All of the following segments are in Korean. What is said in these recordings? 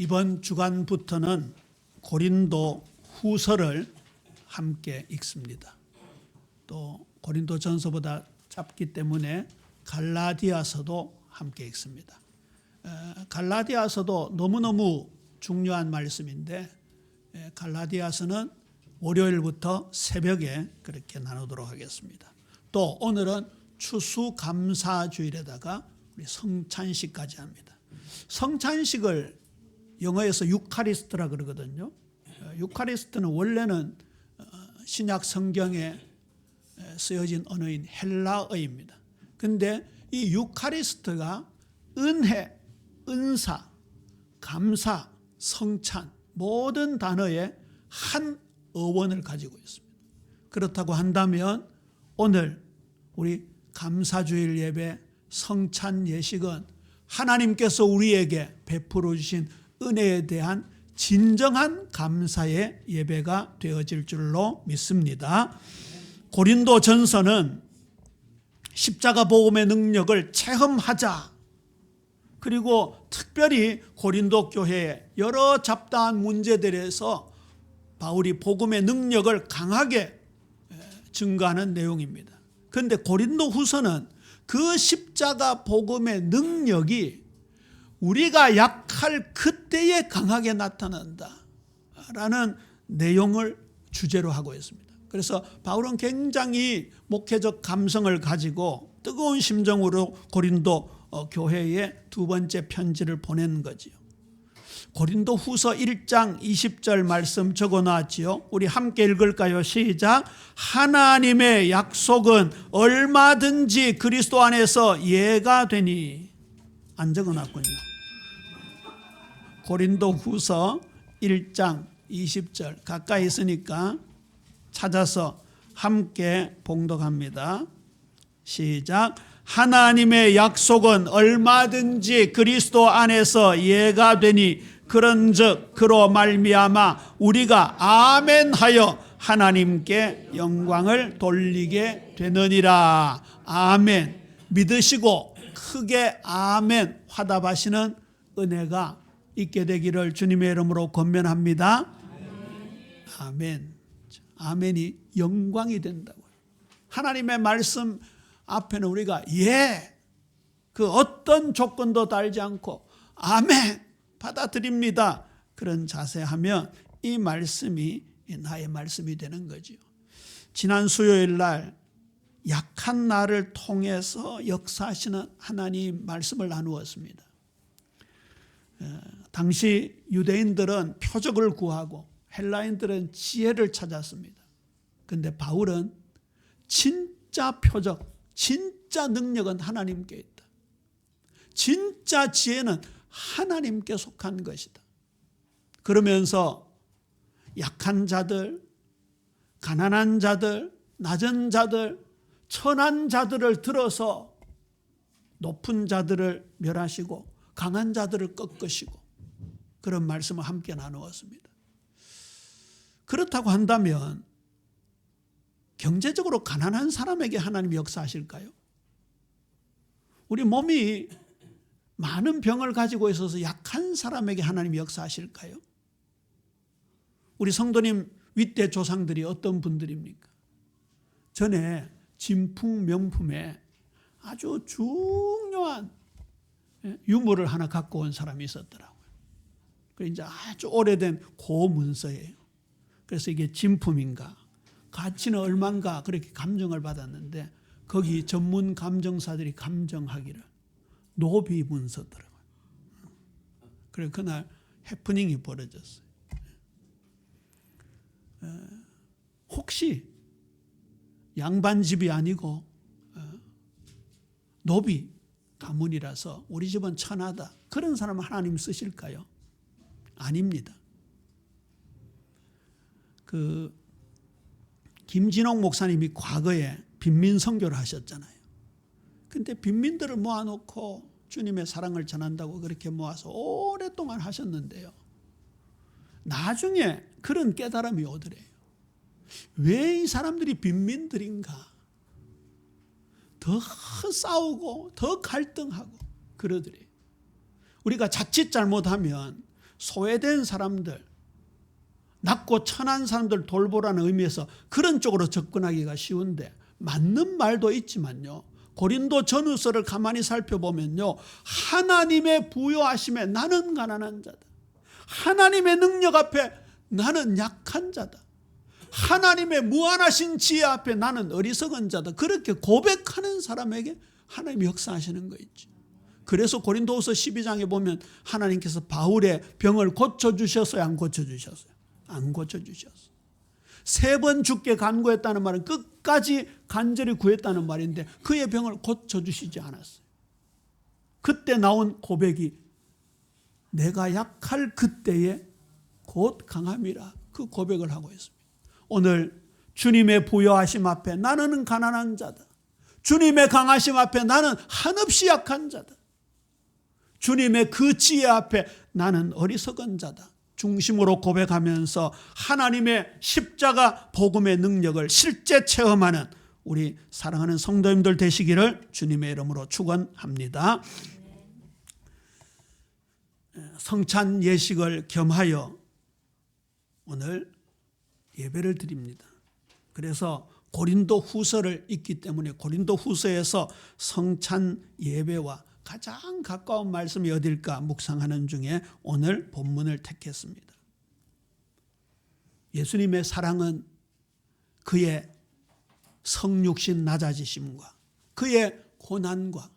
이번 주간부터는 고린도 후서를 함께 읽습니다. 또 고린도 전서보다 짧기 때문에 갈라디아서도 함께 읽습니다. 에, 갈라디아서도 너무너무 중요한 말씀인데 에, 갈라디아서는 월요일부터 새벽에 그렇게 나누도록 하겠습니다. 또 오늘은 추수감사주일에다가 우리 성찬식까지 합니다. 성찬식을 영어에서 유카리스트라 그러거든요. 어, 유카리스트는 원래는 어, 신약 성경에 쓰여진 언어인 헬라어입니다. 근데 이 유카리스트가 은혜, 은사, 감사, 성찬 모든 단어에 한 어원을 가지고 있습니다. 그렇다고 한다면 오늘 우리 감사주일 예배 성찬 예식은 하나님께서 우리에게 베풀어 주신 은혜에 대한 진정한 감사의 예배가 되어질 줄로 믿습니다. 고린도 전서는 십자가 복음의 능력을 체험하자. 그리고 특별히 고린도 교회의 여러 잡다한 문제들에서 바울이 복음의 능력을 강하게 증가하는 내용입니다. 그런데 고린도 후서는 그 십자가 복음의 능력이 우리가 약할 그때에 강하게 나타난다. 라는 내용을 주제로 하고 있습니다. 그래서 바울은 굉장히 목회적 감성을 가지고 뜨거운 심정으로 고린도 어, 교회에 두 번째 편지를 보낸 거지요. 고린도 후서 1장 20절 말씀 적어 놨지요. 우리 함께 읽을까요? 시작. 하나님의 약속은 얼마든지 그리스도 안에서 예가 되니 안 적어 놨군요. 고린도 후서 1장 20절 가까이 있으니까 찾아서 함께 봉독합니다. 시작. 하나님의 약속은 얼마든지 그리스도 안에서 예가 되니 그런즉 그로 말미암아 우리가 아멘하여 하나님께 영광을 돌리게 되느니라. 아멘. 믿으시고 크게 아멘 화답하시는 은혜가 있게 되기를 주님의 이름으로 권면합니다. 아멘. 아멘이 영광이 된다고요. 하나님의 말씀 앞에는 우리가 예, 그 어떤 조건도 달지 않고 아멘 받아들입니다. 그런 자세하면 이 말씀이 나의 말씀이 되는 거죠. 지난 수요일 날 약한 나를 통해서 역사하시는 하나님 말씀을 나누었습니다. 당시 유대인들은 표적을 구하고 헬라인들은 지혜를 찾았습니다. 근데 바울은 진짜 표적, 진짜 능력은 하나님께 있다. 진짜 지혜는 하나님께 속한 것이다. 그러면서 약한 자들, 가난한 자들, 낮은 자들, 천한 자들을 들어서 높은 자들을 멸하시고 강한 자들을 꺾으시고 그런 말씀을 함께 나누었습니다. 그렇다고 한다면 경제적으로 가난한 사람에게 하나님 역사하실까요? 우리 몸이 많은 병을 가지고 있어서 약한 사람에게 하나님 역사하실까요? 우리 성도님 윗대 조상들이 어떤 분들입니까? 전에 진풍 명품에 아주 중요한 유물을 하나 갖고 온 사람이 있었더라고요. 그 이제 아주 오래된 고문서예요. 그래서 이게 진품인가, 가치는 얼마인가 그렇게 감정을 받았는데 거기 전문 감정사들이 감정하기를 노비 문서더라고요. 그래 그날 해프닝이 벌어졌어요. 혹시 양반 집이 아니고 노비 가문이라서 우리 집은 천하다. 그런 사람 하나님 쓰실까요? 아닙니다. 그 김진옥 목사님이 과거에 빈민 선교를 하셨잖아요. 근데 빈민들을 모아놓고 주님의 사랑을 전한다고 그렇게 모아서 오랫동안 하셨는데요. 나중에 그런 깨달음이 오더래요. 왜 이 사람들이 빈민들인가? 더 싸우고 더 갈등하고 그러더래요. 우리가 자칫 잘못하면 소외된 사람들, 낮고 천한 사람들 돌보라는 의미에서 그런 쪽으로 접근하기가 쉬운데 맞는 말도 있지만요. 고린도 전후서를 가만히 살펴보면요. 하나님의 부여하심에 나는 가난한 자다. 하나님의 능력 앞에 나는 약한 자다. 하나님의 무한하신 지혜 앞에 나는 어리석은 자다. 그렇게 고백하는 사람에게 하나님이 역사하시는 거 있죠. 그래서 고린도후서 12장에 보면 하나님께서 바울의 병을 고쳐 주셨어요, 안 고쳐 주셨어요? 안 고쳐 주셨어요. 세 번 죽게 간구했다는 말은 끝까지 간절히 구했다는 말인데 그의 병을 고쳐 주시지 않았어요. 그때 나온 고백이 내가 약할 그때에 곧 강함이라 그 고백을 하고 있습니다. 오늘 주님의 부여하심 앞에 나는 가난한 자다. 주님의 강하심 앞에 나는 한없이 약한 자다. 주님의 그 지혜 앞에 나는 어리석은 자다. 중심으로 고백하면서 하나님의 십자가 복음의 능력을 실제 체험하는 우리 사랑하는 성도님들 되시기를 주님의 이름으로 축원합니다. 성찬 예식을 겸하여 오늘 예배를 드립니다. 그래서 고린도 후서를 읽기 때문에 고린도 후서에서 성찬 예배와 가장 가까운 말씀이 어딜까 묵상하는 중에 오늘 본문을 택했습니다. 예수님의 사랑은 그의 성육신 낮아지심과 그의 고난과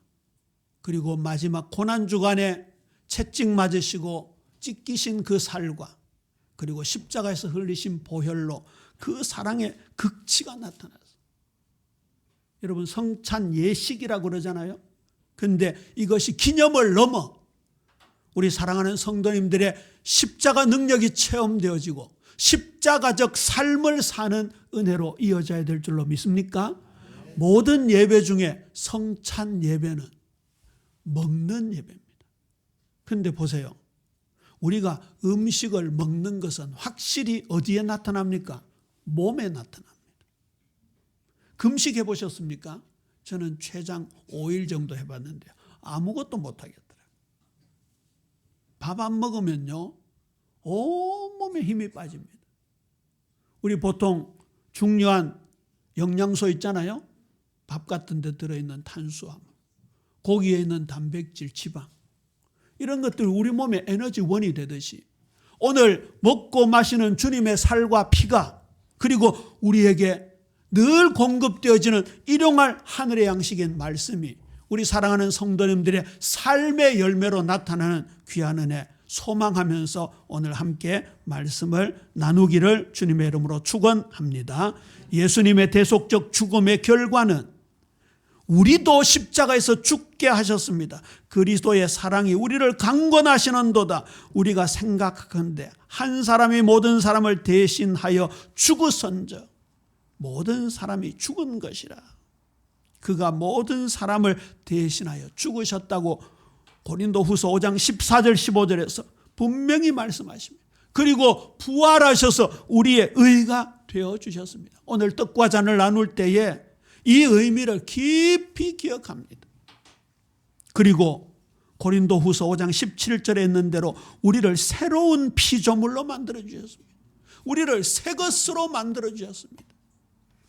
그리고 마지막 고난 주간에 채찍 맞으시고 찢기신 그 살과 그리고 십자가에서 흘리신 보혈로 그 사랑의 극치가 나타났어요. 여러분 성찬 예식이라고 그러잖아요. 근데 이것이 기념을 넘어 우리 사랑하는 성도님들의 십자가 능력이 체험되어지고 십자가적 삶을 사는 은혜로 이어져야 될 줄로 믿습니까? 모든 예배 중에 성찬 예배는 먹는 예배입니다. 근데 보세요. 우리가 음식을 먹는 것은 확실히 어디에 나타납니까? 몸에 나타납니다. 금식 해보셨습니까? 저는 최장 5일 정도 해봤는데 아무것도 못하겠더라고요. 밥 안 먹으면요, 온몸에 힘이 빠집니다. 우리 보통 중요한 영양소 있잖아요. 밥 같은 데 들어있는 탄수화물, 고기에 있는 단백질, 지방. 이런 것들 우리 몸에 에너지원이 되듯이 오늘 먹고 마시는 주님의 살과 피가 그리고 우리에게 늘 공급되어지는 일용할 하늘의 양식인 말씀이 우리 사랑하는 성도님들의 삶의 열매로 나타나는 귀한 은혜 소망하면서 오늘 함께 말씀을 나누기를 주님의 이름으로 축원합니다. 예수님의 대속적 죽음의 결과는 우리도 십자가에서 죽게 하셨습니다. 그리스도의 사랑이 우리를 강권하시는도다. 우리가 생각하건대 한 사람이 모든 사람을 대신하여 죽으선저 모든 사람이 죽은 것이라. 그가 모든 사람을 대신하여 죽으셨다고 고린도 후서 5장 14절 15절에서 분명히 말씀하십니다. 그리고 부활하셔서 우리의 의가 되어 주셨습니다. 오늘 떡과 잔을 나눌 때에 이 의미를 깊이 기억합니다. 그리고 고린도 후서 5장 17절에 있는 대로 우리를 새로운 피조물로 만들어 주셨습니다. 우리를 새 것으로 만들어 주셨습니다.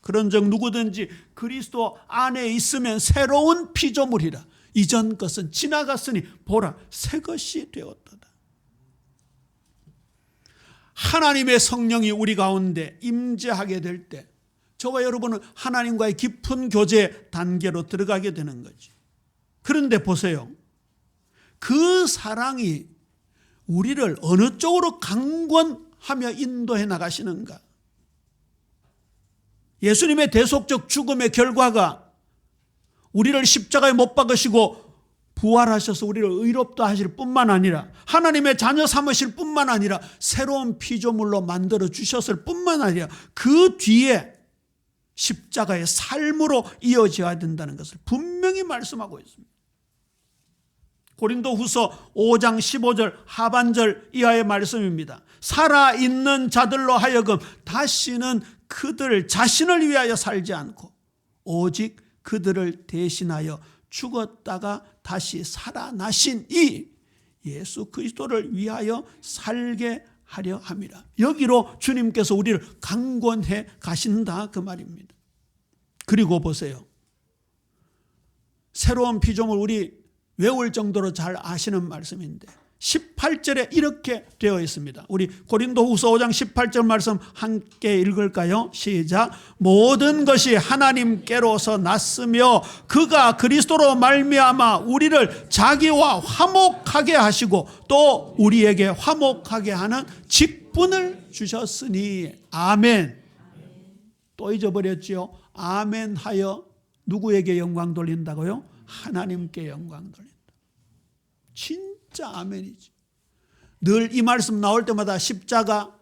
그런 적 누구든지 그리스도 안에 있으면 새로운 피조물이라. 이전 것은 지나갔으니 보라 새 것이 되었도다. 하나님의 성령이 우리 가운데 임재하게 될 때 저와 여러분은 하나님과의 깊은 교제 단계로 들어가게 되는 거지. 그런데 보세요. 그 사랑이 우리를 어느 쪽으로 강권하며 인도해 나가시는가? 예수님의 대속적 죽음의 결과가 우리를 십자가에 못 박으시고 부활하셔서 우리를 의롭다 하실 뿐만 아니라 하나님의 자녀 삼으실 뿐만 아니라 새로운 피조물로 만들어 주셨을 뿐만 아니라 그 뒤에 십자가의 삶으로 이어져야 된다는 것을 분명히 말씀하고 있습니다. 고린도 후서 5장 15절 하반절 이하의 말씀입니다. 살아있는 자들로 하여금 다시는 그들 자신을 위하여 살지 않고 오직 그들을 대신하여 죽었다가 다시 살아나신 이 예수 그리스도를 위하여 살게 하려 함이라. 여기로 주님께서 우리를 강권해 가신다 그 말입니다. 그리고 보세요. 새로운 피조물 우리 외울 정도로 잘 아시는 말씀인데 18절에 이렇게 되어 있습니다. 우리 고린도 후서 5장 18절 말씀 함께 읽을까요? 시작. 모든 것이 하나님께로서 났으며 그가 그리스도로 말미암아 우리를 자기와 화목하게 하시고 또 우리에게 화목하게 하는 직분을 주셨으니 아멘. 또 잊어버렸지요. 아멘 하여 누구에게 영광 돌린다고요? 하나님께 영광 돌린다. 진 짜 아멘이지. 늘이 말씀 나올 때마다 십자가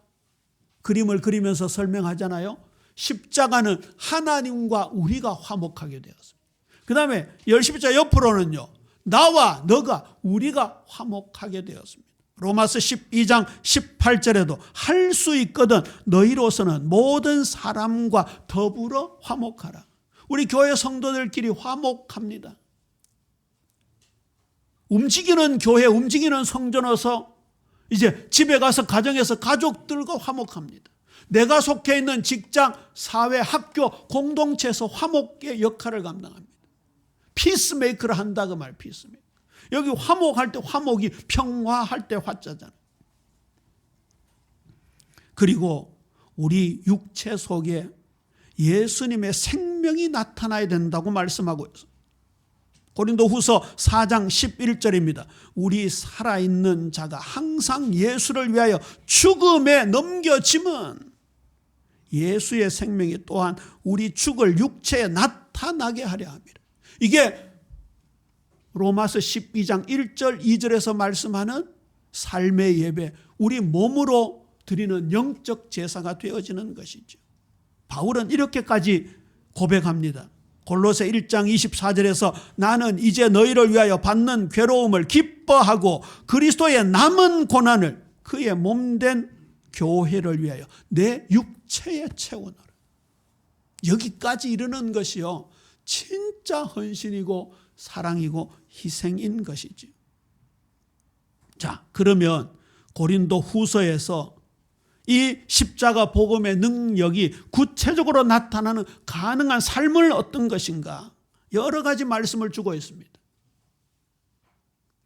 그림을 그리면서 설명하잖아요. 십자가는 하나님과 우리가 화목하게 되었습니다. 그 다음에 열십자 옆으로는요. 나와 너가 우리가 화목하게 되었습니다. 로마서 12장 18절에도 할 수 있거든 너희로서는 모든 사람과 더불어 화목하라. 우리 교회 성도들끼리 화목합니다. 움직이는 교회, 움직이는 성전에서 이제 집에 가서 가정에서 가족들과 화목합니다. 내가 속해 있는 직장, 사회, 학교, 공동체에서 화목의 역할을 감당합니다. 피스메이커를 한다 그 말, 피스메이커. 여기 화목할 때 화목이 평화할 때 화자잖아. 그리고 우리 육체 속에 예수님의 생명이 나타나야 된다고 말씀하고 있어요. 고린도 후서 4장 11절입니다. 우리 살아있는 자가 항상 예수를 위하여 죽음에 넘겨짐은 예수의 생명이 또한 우리 죽을 육체에 나타나게 하려 합니다. 이게 로마서 12장 1절 2절에서 말씀하는 삶의 예배, 우리 몸으로 드리는 영적 제사가 되어지는 것이죠. 바울은 이렇게까지 고백합니다. 골로새 1장 24절에서 나는 이제 너희를 위하여 받는 괴로움을 기뻐하고 그리스도의 남은 고난을 그의 몸된 교회를 위하여 내 육체에 채우노라. 여기까지 이르는 것이요. 진짜 헌신이고 사랑이고 희생인 것이지. 자, 그러면 고린도 후서에서 이 십자가 복음의 능력이 구체적으로 나타나는 가능한 삶을 어떤 것인가? 여러 가지 말씀을 주고 있습니다.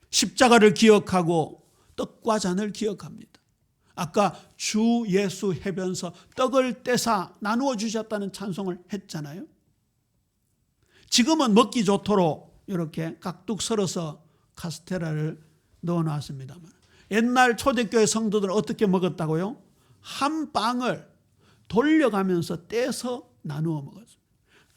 십자가를 기억하고 떡과 잔을 기억합니다. 아까 주 예수 해변서 떡을 떼사 나누어 주셨다는 찬송을 했잖아요. 지금은 먹기 좋도록 이렇게 깍둑 썰어서 카스테라를 넣어 놨습니다만 옛날 초대교회 성도들은 어떻게 먹었다고요? 한 빵을 돌려가면서 떼서 나누어 먹었습니다.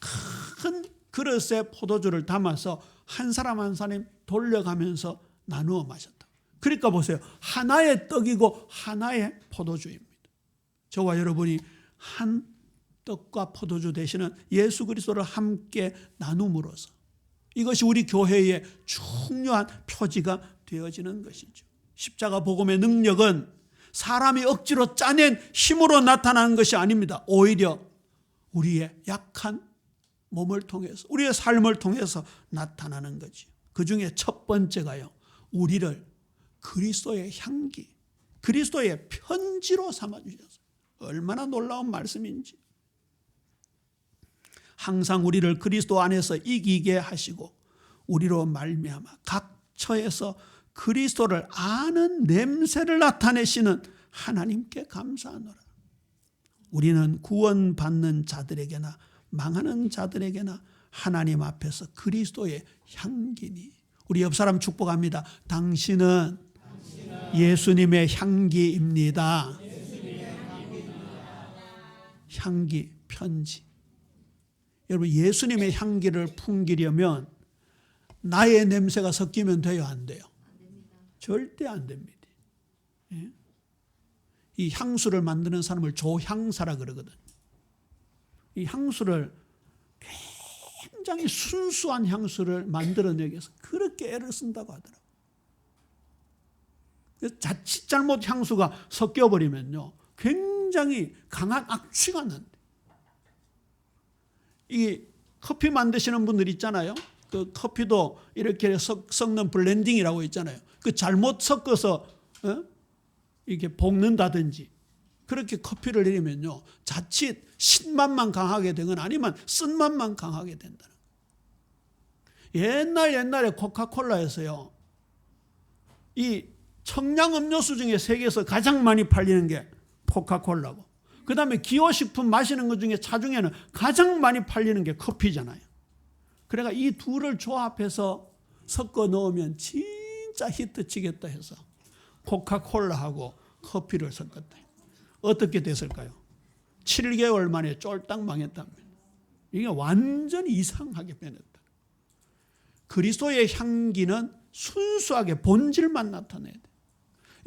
큰 그릇에 포도주를 담아서 한 사람 한 사람 돌려가면서 나누어 마셨다. 그러니까 보세요. 하나의 떡이고 하나의 포도주입니다. 저와 여러분이 한 떡과 포도주 대신은 예수 그리스도를 함께 나눔으로써 이것이 우리 교회의 중요한 표지가 되어지는 것이죠. 십자가 복음의 능력은 사람이 억지로 짜낸 힘으로 나타나는 것이 아닙니다. 오히려 우리의 약한 몸을 통해서 우리의 삶을 통해서 나타나는 거지. 그 중에 첫 번째가요. 우리를 그리스도의 향기, 그리스도의 편지로 삼아 주셨어요. 얼마나 놀라운 말씀인지. 항상 우리를 그리스도 안에서 이기게 하시고 우리로 말미암아 각 처에서 그리스도를 아는 냄새를 나타내시는 하나님께 감사하노라. 우리는 구원받는 자들에게나 망하는 자들에게나 하나님 앞에서 그리스도의 향기니. 우리 옆 사람 축복합니다. 당신은 예수님의 향기입니다. 향기, 편지. 여러분, 예수님의 향기를 풍기려면 나의 냄새가 섞이면 돼요, 안 돼요? 절대 안 됩니다. 예? 이 향수를 만드는 사람을 조향사라 그러거든. 이 향수를 굉장히 순수한 향수를 만들어내기 위해서 그렇게 애를 쓴다고 하더라고. 자칫 잘못 향수가 섞여버리면요. 굉장히 강한 악취가 난대. 이 커피 만드시는 분들 있잖아요. 그 커피도 이렇게 섞, 섞는 블렌딩이라고 있잖아요. 그 잘못 섞어서 어? 이렇게 볶는다든지 그렇게 커피를 내리면요 자칫 신맛만 강하게 되건 아니면 쓴맛만 강하게 된다는 거예요. 옛날 옛날에 코카콜라에서요 이 청량 음료수 중에 세계에서 가장 많이 팔리는 게 코카콜라고 그 다음에 기호식품 마시는 것 중에 차중에는 가장 많이 팔리는 게 커피잖아요. 그러니까 이 둘을 조합해서 섞어 넣으면 진짜 히트치겠다 해서 코카콜라하고 커피를 섞었다. 어떻게 됐을까요? 7개월 만에 쫄딱 망했답니다. 이게 완전히 이상하게 변했다. 그리스도의 향기는 순수하게 본질만 나타내야 돼.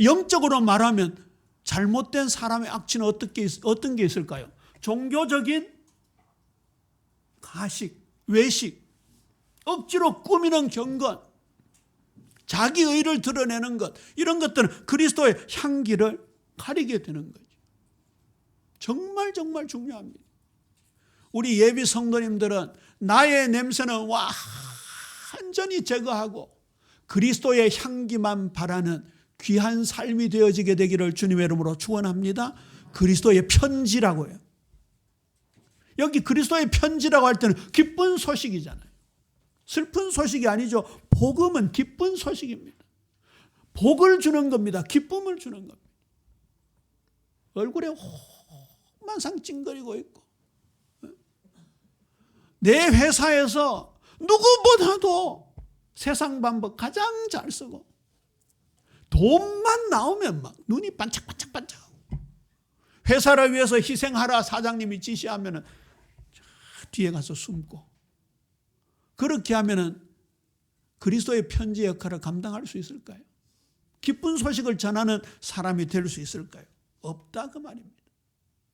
영적으로 말하면 잘못된 사람의 악취는 어떻게 있- 어떤 게 있을까요? 종교적인 가식, 외식, 억지로 꾸미는 경건, 자기 의를 드러내는 것 이런 것들은 그리스도의 향기를 가리게 되는 거죠. 정말 정말 중요합니다. 우리 예비 성도님들은 나의 냄새는 완전히 제거하고 그리스도의 향기만 바라는 귀한 삶이 되어지게 되기를 주님의 이름으로 축원합니다. 그리스도의 편지라고 해요. 여기 그리스도의 편지라고 할 때는 기쁜 소식이잖아요. 슬픈 소식이 아니죠. 복음은 기쁜 소식입니다. 복을 주는 겁니다. 기쁨을 주는 겁니다. 얼굴에 호만 상 찡거리고 있고 내 회사에서 누구보다도 세상 방법 가장 잘 쓰고 돈만 나오면 막 눈이 반짝반짝반짝하고 회사를 위해서 희생하라 사장님이 지시하면은 저 뒤에 가서 숨고 그렇게 하면은 그리스도의 편지 역할을 감당할 수 있을까요? 기쁜 소식을 전하는 사람이 될 수 있을까요? 없다 그 말입니다.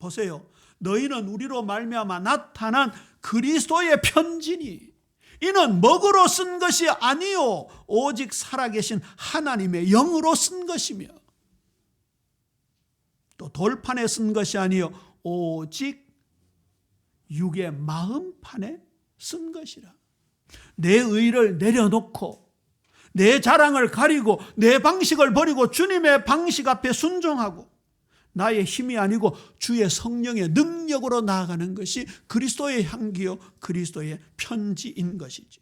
보세요. 너희는 우리로 말미암아 나타난 그리스도의 편지니 이는 먹으로 쓴 것이 아니요 오직 살아계신 하나님의 영으로 쓴 것이며 또 돌판에 쓴 것이 아니요 오직 육의 마음판에 쓴 것이라. 내 의를 내려놓고 내 자랑을 가리고 내 방식을 버리고 주님의 방식 앞에 순종하고 나의 힘이 아니고 주의 성령의 능력으로 나아가는 것이 그리스도의 향기요 그리스도의 편지인 것이죠.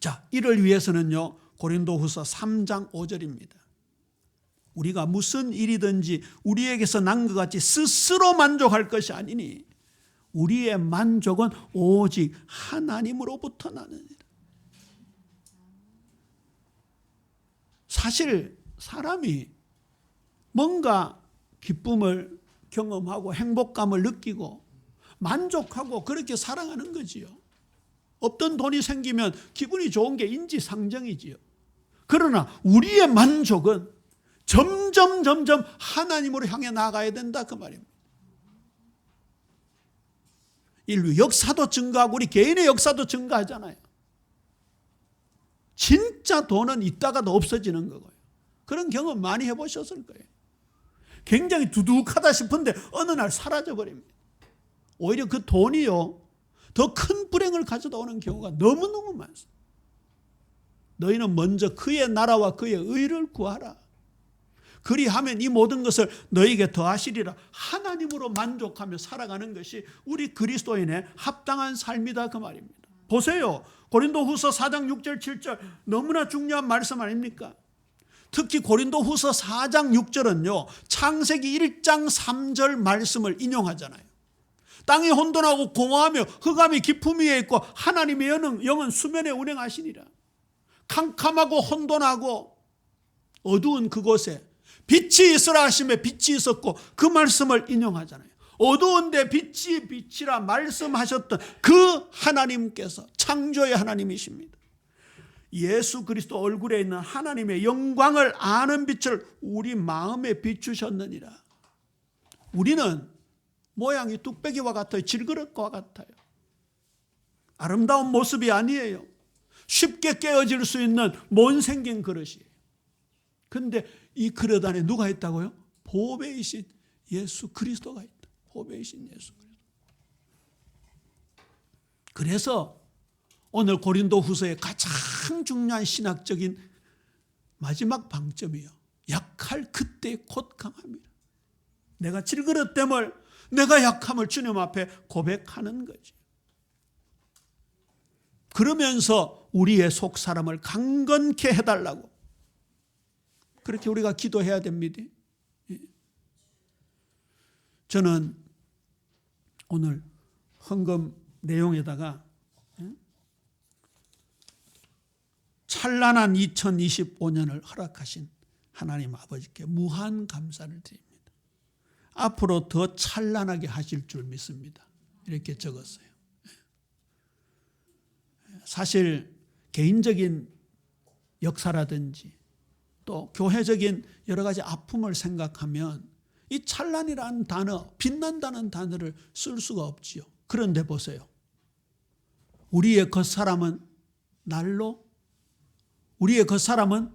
자, 이를 위해서는요. 고린도후서 3장 5절입니다. 우리가 무슨 일이든지 우리에게서 난 것 같이 스스로 만족할 것이 아니니 우리의 만족은 오직 하나님으로부터 나느니라. 사실 사람이 뭔가 기쁨을 경험하고 행복감을 느끼고 만족하고 그렇게 살아가는 거지요. 없던 돈이 생기면 기분이 좋은 게 인지상정이지요. 그러나 우리의 만족은 점점 점점 하나님으로 향해 나가야 된다 그 말입니다. 인류 역사도 증가하고 우리 개인의 역사도 증가하잖아요. 진짜 돈은 있다가도 없어지는 거고요. 그런 경험 많이 해보셨을 거예요. 굉장히 두둑하다 싶은데 어느 날 사라져 버립니다. 오히려 그 돈이요 더 큰 불행을 가져다 오는 경우가 너무너무 많습니다. 너희는 먼저 그의 나라와 그의 의를 구하라. 그리하면 이 모든 것을 너에게 더하시리라. 하나님으로 만족하며 살아가는 것이 우리 그리스도인의 합당한 삶이다 그 말입니다. 보세요. 고린도후서 4장 6절 7절 너무나 중요한 말씀 아닙니까? 특히 고린도후서 4장 6절은요. 창세기 1장 3절 말씀을 인용하잖아요. 땅이 혼돈하고 공허하며 흑암이 깊음 위에 있고 하나님의 영은, 수면에 운행하시니라. 캄캄하고 혼돈하고 어두운 그곳에 빛이 있으라 하심에 빛이 있었고 그 말씀을 인용하잖아요. 어두운데 빛이 빛이라 말씀하셨던 그 하나님께서 창조의 하나님이십니다. 예수 그리스도 얼굴에 있는 하나님의 영광을 아는 빛을 우리 마음에 비추셨느니라. 우리는 모양이 뚝배기와 같아요. 질그릇과 같아요. 아름다운 모습이 아니에요. 쉽게 깨어질 수 있는 못 생긴 그릇이에요. 근데 이 그릇 안에 누가 있다고요? 보배이신 예수 그리스도가 있다. 보배이신 예수 그리스도. 그래서 오늘 고린도 후서의 가장 중요한 신학적인 마지막 방점이요. 약할 그때 곧 강함이라. 내가 질그릇됨을 내가 약함을 주님 앞에 고백하는 거지. 그러면서 우리의 속 사람을 강건케 해달라고 그렇게 우리가 기도해야 됩니다. 예. 저는 오늘 헌금 내용에다가 예? 찬란한 2025년을 허락하신 하나님 아버지께 무한 감사를 드립니다. 앞으로 더 찬란하게 하실 줄 믿습니다. 이렇게 적었어요. 사실 개인적인 역사라든지 또 교회적인 여러 가지 아픔을 생각하면 이 찬란이라는 단어, 빛난다는 단어를 쓸 수가 없지요. 그런데 보세요. 우리의 겉사람은 날로 우리의 겉사람은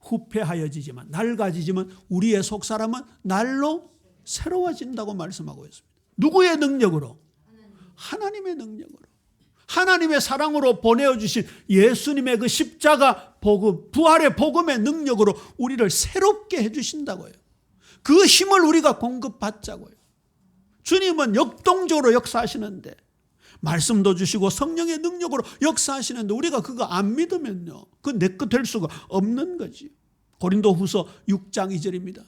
후패하여지지만 낡아지지만 우리의 속사람은 날로 새로워진다고 말씀하고 있습니다. 누구의 능력으로? 하나님의 능력으로. 하나님의 사랑으로 보내어주신 예수님의 그 십자가 복음, 부활의 복음의 능력으로 우리를 새롭게 해주신다고요. 그 힘을 우리가 공급받자고요. 주님은 역동적으로 역사하시는데, 말씀도 주시고 성령의 능력으로 역사하시는데 우리가 그거 안 믿으면요. 그 내 것 될 수가 없는 거지. 고린도 후서 6장 2절입니다.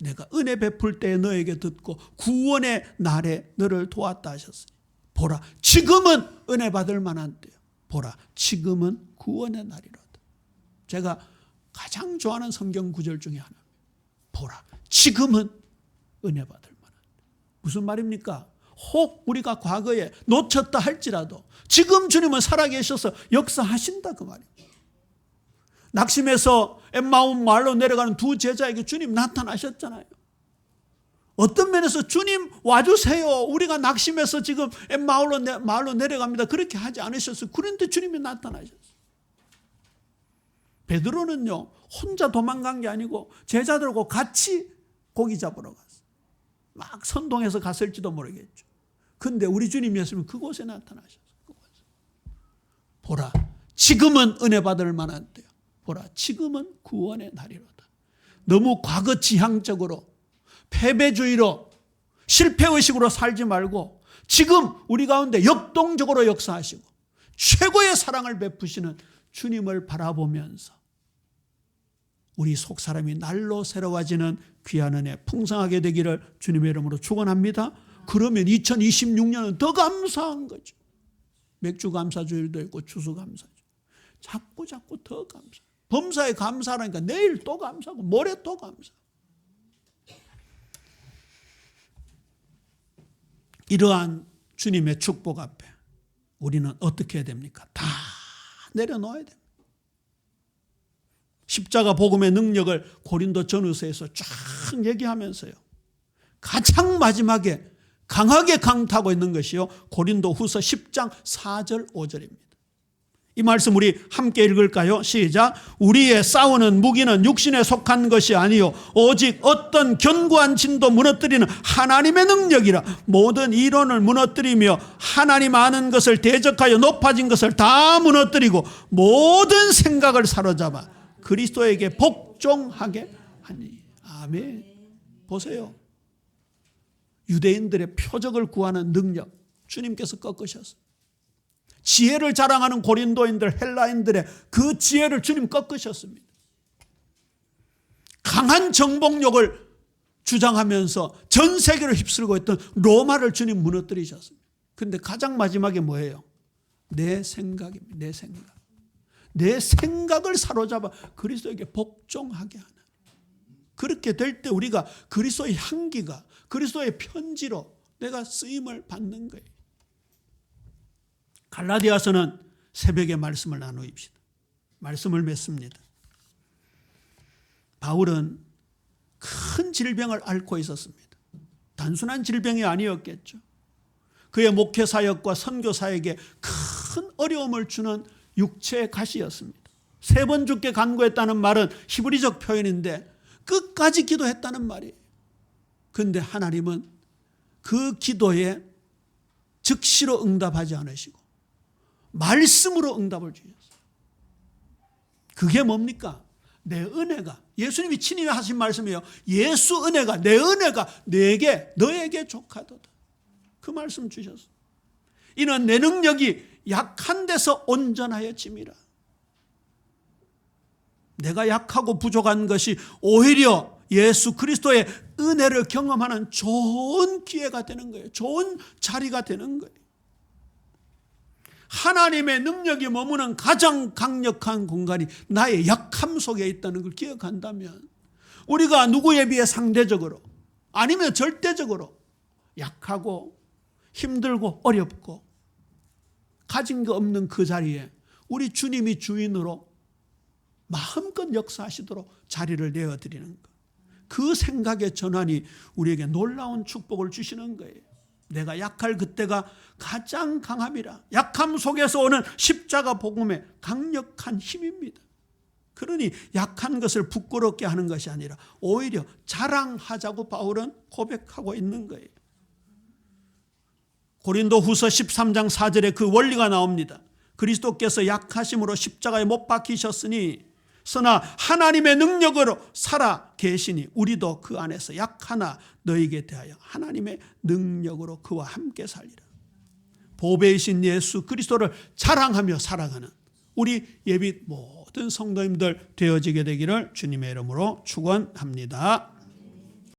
내가 은혜 베풀 때 너에게 듣고 구원의 날에 너를 도왔다 하셨으니 보라 지금은 은혜 받을 만한 때요. 보라 지금은 구원의 날이로다. 제가 가장 좋아하는 성경 구절 중에 하나입니다. 보라 지금은 은혜 받을 만한 때. 무슨 말입니까? 혹 우리가 과거에 놓쳤다 할지라도 지금 주님은 살아계셔서 역사하신다 그 말입니다. 낙심해서 엠마운 마을로 내려가는 두 제자에게 주님 나타나셨잖아요. 어떤 면에서 주님 와주세요. 우리가 낙심해서 지금 엠마을로 내, 마을로 내려갑니다. 그렇게 하지 않으셨어요. 그런데 주님이 나타나셨어요. 베드로는요 혼자 도망간 게 아니고 제자들과 같이 고기 잡으러 갔어요. 막 선동해서 갔을지도 모르겠죠. 근데 우리 주님이었으면 그곳에 나타나셨어요. 그곳에. 보라, 지금은 은혜 받을 만한 때요. 보라, 지금은 구원의 날이로다. 너무 과거 지향적으로, 패배주의로, 실패의식으로 살지 말고, 지금 우리 가운데 역동적으로 역사하시고, 최고의 사랑을 베푸시는 주님을 바라보면서, 우리 속 사람이 날로 새로워지는 귀한 은혜 풍성하게 되기를 주님의 이름으로 축원합니다. 그러면 2026년은 더 감사한 거죠. 맥주 감사주일도 있고 추수 감사주. 자꾸 자꾸 더 감사. 범사에 감사하니까 내일 또 감사하고 모레 또 감사. 이러한 주님의 축복 앞에 우리는 어떻게 해야 됩니까? 다 내려놓아야 됩니다. 십자가 복음의 능력을 고린도 전후서에서 쫙 얘기하면서요. 가장 마지막에 강하게 강타하고 있는 것이요. 고린도 후서 10장 4절 5절입니다. 이 말씀 우리 함께 읽을까요? 시작. 우리의 싸우는 무기는 육신에 속한 것이 아니요 오직 어떤 견고한 진도 무너뜨리는 하나님의 능력이라 모든 이론을 무너뜨리며 하나님 아는 것을 대적하여 높아진 것을 다 무너뜨리고 모든 생각을 사로잡아 그리스도에게 복종하게 하니. 아멘. 보세요. 유대인들의 표적을 구하는 능력 주님께서 꺾으셨어요. 지혜를 자랑하는 고린도인들, 헬라인들의 그 지혜를 주님 꺾으셨습니다. 강한 정복력을 주장하면서 전 세계를 휩쓸고 있던 로마를 주님 무너뜨리셨습니다. 근데 가장 마지막에 뭐예요? 내 생각입니다. 내 생각. 내 생각을 사로잡아 그리스도에게 복종하게 하는. 그렇게 될 때 우리가 그리스도의 향기가 그리스도의 편지로 내가 쓰임을 받는 거예요. 갈라디아서는 새벽에 말씀을 나누입시다. 말씀을 맺습니다. 바울은 큰 질병을 앓고 있었습니다. 단순한 질병이 아니었겠죠. 그의 목회 사역과 선교 사역에 큰 어려움을 주는 육체의 가시였습니다. 세 번 죽게 간구했다는 말은 히브리적 표현인데 끝까지 기도했다는 말이에요. 근데 하나님은 그 기도에 즉시로 응답하지 않으시고 말씀으로 응답을 주셨어요. 그게 뭡니까? 내 은혜가 예수님이 친히 하신 말씀이에요. 예수 은혜가 내 은혜가 내게 너에게 족하도다. 그 말씀 주셨어요. 이는 내 능력이 약한 데서 온전하여 짐이라. 내가 약하고 부족한 것이 오히려 예수 그리스도의 은혜를 경험하는 좋은 기회가 되는 거예요. 좋은 자리가 되는 거예요. 하나님의 능력이 머무는 가장 강력한 공간이 나의 약함 속에 있다는 걸 기억한다면 우리가 누구에 비해 상대적으로 아니면 절대적으로 약하고 힘들고 어렵고 가진 거 없는 그 자리에 우리 주님이 주인으로 마음껏 역사하시도록 자리를 내어드리는 것. 그 생각의 전환이 우리에게 놀라운 축복을 주시는 거예요. 내가 약할 그때가 가장 강함이라. 약함 속에서 오는 십자가 복음의 강력한 힘입니다. 그러니 약한 것을 부끄럽게 하는 것이 아니라 오히려 자랑하자고 바울은 고백하고 있는 거예요. 고린도 후서 13장 4절에 그 원리가 나옵니다. 그리스도께서 약하심으로 십자가에 못 박히셨으니 서나 하나님의 능력으로 살아 계시니 우리도 그 안에서 약 하나 너에게 대하여 하나님의 능력으로 그와 함께 살리라. 보배이신 예수 그리스도를 자랑하며 살아가는 우리 예빛 모든 성도님들 되어지게 되기를 주님의 이름으로 축원합니다.